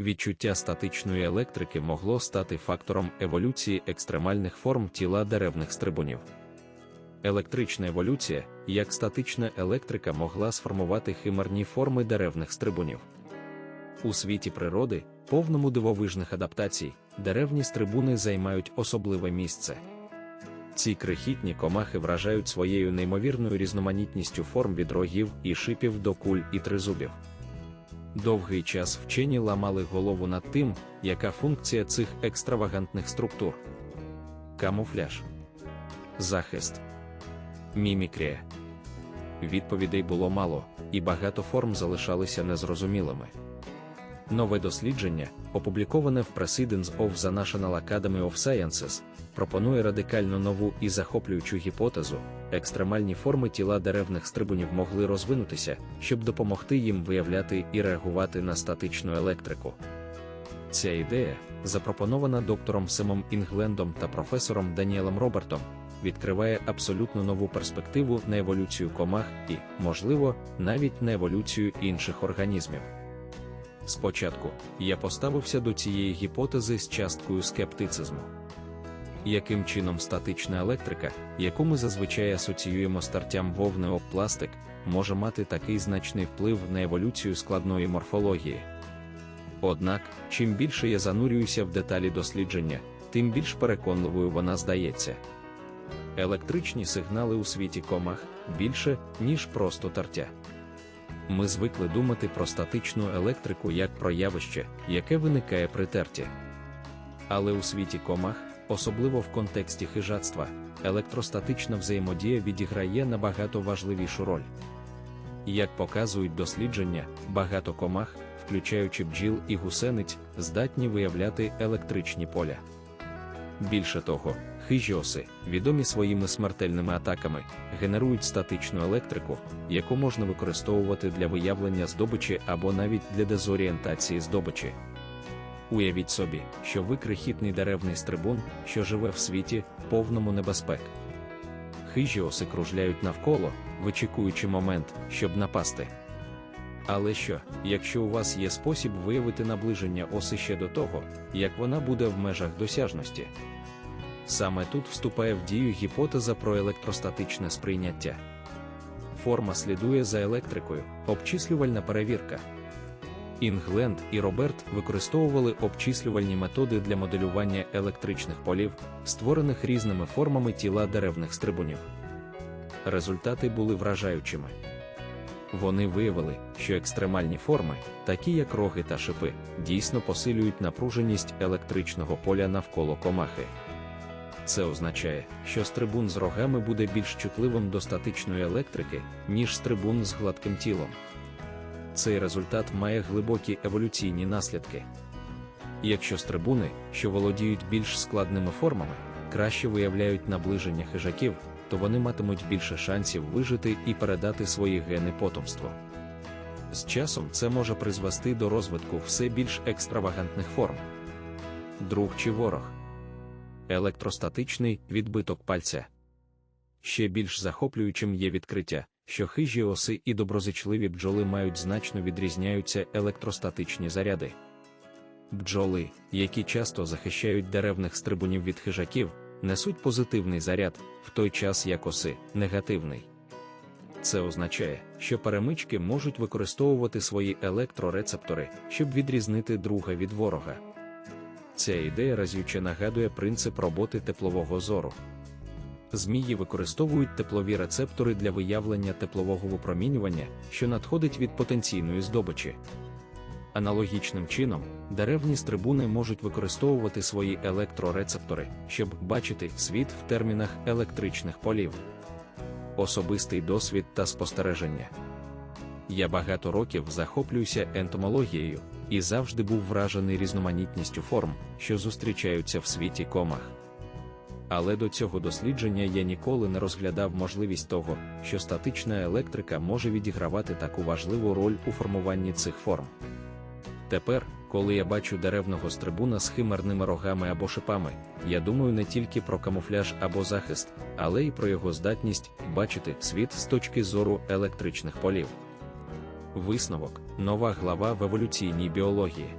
відчуття статичної електрики могло стати фактором еволюції екстремальних форм тіла деревних стрибунів. Електрична еволюція, як статична електрика, могла сформувати химерні форми деревних стрибунів. У світі природи, повному дивовижних адаптацій, деревні стрибуни займають особливе місце. Ці крихітні комахи вражають своєю неймовірною різноманітністю форм від рогів і шипів до куль і тризубів. Довгий час вчені ламали голову над тим, яка функція цих екстравагантних структур. Камуфляж, захист, мімікрія. Відповідей було мало, і багато форм залишалися незрозумілими. Нове дослідження, опубліковане в Proceedings of the National Academy of Sciences, пропонує радикально нову і захоплюючу гіпотезу: екстремальні форми тіла деревних стрибунів могли розвинутися, щоб допомогти їм виявляти і реагувати на статичну електрику. Ця ідея, запропонована доктором Семом Інглендом та професором Даніелем Робертом, відкриває абсолютно нову перспективу на еволюцію комах і, можливо, навіть на еволюцію інших організмів. Спочатку я поставився до цієї гіпотези з часткою скептицизму. Яким чином статична електрика, яку ми зазвичай асоціюємо з тартям вовни об пластик, може мати такий значний вплив на еволюцію складної морфології? Однак, чим більше я занурююся в деталі дослідження, тим більш переконливою вона здається. Електричні сигнали у світі комах більше, ніж просто тартя. Ми звикли думати про статичну електрику як про явище, яке виникає при терті. Але у світі комах, особливо в контексті хижацтва, електростатична взаємодія відіграє набагато важливішу роль. Як показують дослідження, багато комах, включаючи бджіл і гусениць, здатні виявляти електричні поля. Більше того, хижі оси, відомі своїми смертельними атаками, генерують статичну електрику, яку можна використовувати для виявлення здобичі або навіть для дезорієнтації здобичі. Уявіть собі, що ви крихітний деревний стрибун, що живе в світі, повному небезпек. Хижі оси кружляють навколо, вичікуючи момент, щоб напасти. Але що, якщо у вас є спосіб виявити наближення оси ще до того, як вона буде в межах досяжності? Саме тут вступає в дію гіпотеза про електростатичне сприйняття. Форма слідує за електрикою, обчислювальна перевірка. Інгленд і Роберт використовували обчислювальні методи для моделювання електричних полів, створених різними формами тіла деревних стрибунів. Результати були вражаючими. Вони виявили, що екстремальні форми, такі як роги та шипи, дійсно посилюють напруженість електричного поля навколо комахи. Це означає, що стрибун з рогами буде більш чутливим до статичної електрики, ніж стрибун з гладким тілом. Цей результат має глибокі еволюційні наслідки. Якщо стрибуни, що володіють більш складними формами, краще виявляють наближення хижаків, то вони матимуть більше шансів вижити і передати свої гени потомству. З часом це може призвести до розвитку все більш екстравагантних форм. Друг чи ворог електростатичний відбиток пальця. Ще більш захоплюючим є відкриття, що хижі оси і доброзичливі бджоли мають значно відрізняються електростатичні заряди. Бджоли, які часто захищають деревних стрибунів від хижаків, несуть позитивний заряд, в той час як оси негативний. Це означає, що перемички можуть використовувати свої електрорецептори, щоб відрізнити друга від ворога. Ця ідея разюче нагадує принцип роботи теплового зору. Змії використовують теплові рецептори для виявлення теплового випромінювання, що надходить від потенційної здобичі. Аналогічним чином, деревні стрибуни можуть використовувати свої електрорецептори, щоб бачити світ в термінах електричних полів. Особистий досвід та спостереження. Я багато років захоплююся ентомологією і завжди був вражений різноманітністю форм, що зустрічаються в світі комах. Але до цього дослідження я ніколи не розглядав можливість того, що статична електрика може відігравати таку важливу роль у формуванні цих форм. Тепер, коли я бачу деревного стрибуна з химерними рогами або шипами, я думаю не тільки про камуфляж або захист, але й про його здатність бачити світ з точки зору електричних полів. Висновок нова глава в еволюційній біології.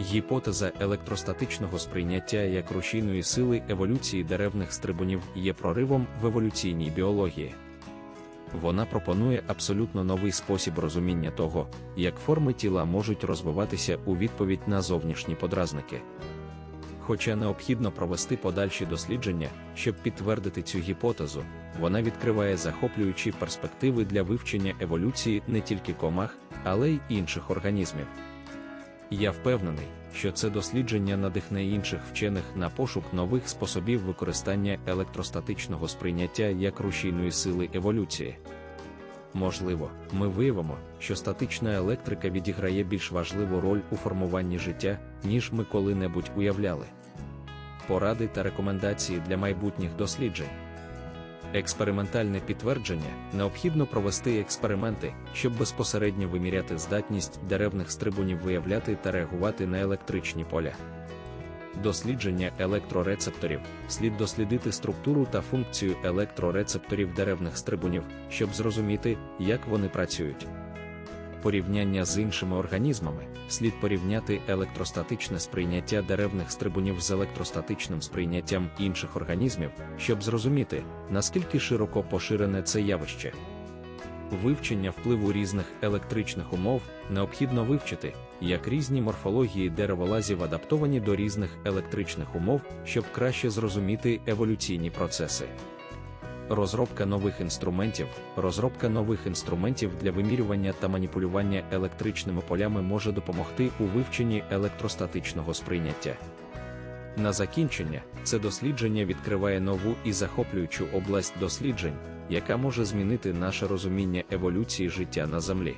Гіпотеза електростатичного сприйняття як рушійної сили еволюції деревних стрибунів є проривом в еволюційній біології. Вона пропонує абсолютно новий спосіб розуміння того, як форми тіла можуть розвиватися у відповідь на зовнішні подразники. Хоча необхідно провести подальші дослідження, щоб підтвердити цю гіпотезу, вона відкриває захоплюючі перспективи для вивчення еволюції не тільки комах, але й інших організмів. Я впевнений, що це дослідження надихне інших вчених на пошук нових способів використання електростатичного сприйняття як рушійної сили еволюції. Можливо, ми виявимо, що статична електрика відіграє більш важливу роль у формуванні життя, ніж ми коли-небудь уявляли. Поради та рекомендації для майбутніх досліджень. Експериментальне підтвердження необхідно провести експерименти, щоб безпосередньо виміряти здатність деревних стрибунів виявляти та реагувати на електричні поля. Дослідження електрорецепторів слід дослідити структуру та функцію електрорецепторів деревних стрибунів, щоб зрозуміти, як вони працюють. Порівняння з іншими організмами слід порівняти електростатичне сприйняття деревних стрибунів з електростатичним сприйняттям інших організмів, щоб зрозуміти, наскільки широко поширене це явище. Вивчення впливу різних електричних умов необхідно вивчити, як різні морфології дереволазів адаптовані до різних електричних умов, щоб краще зрозуміти еволюційні процеси. Розробка нових інструментів, розробка нових інструментів для вимірювання та маніпулювання електричними полями може допомогти у вивченні електростатичного сприйняття. На закінчення, це дослідження відкриває нову і захоплюючу область досліджень, яка може змінити наше розуміння еволюції життя на Землі.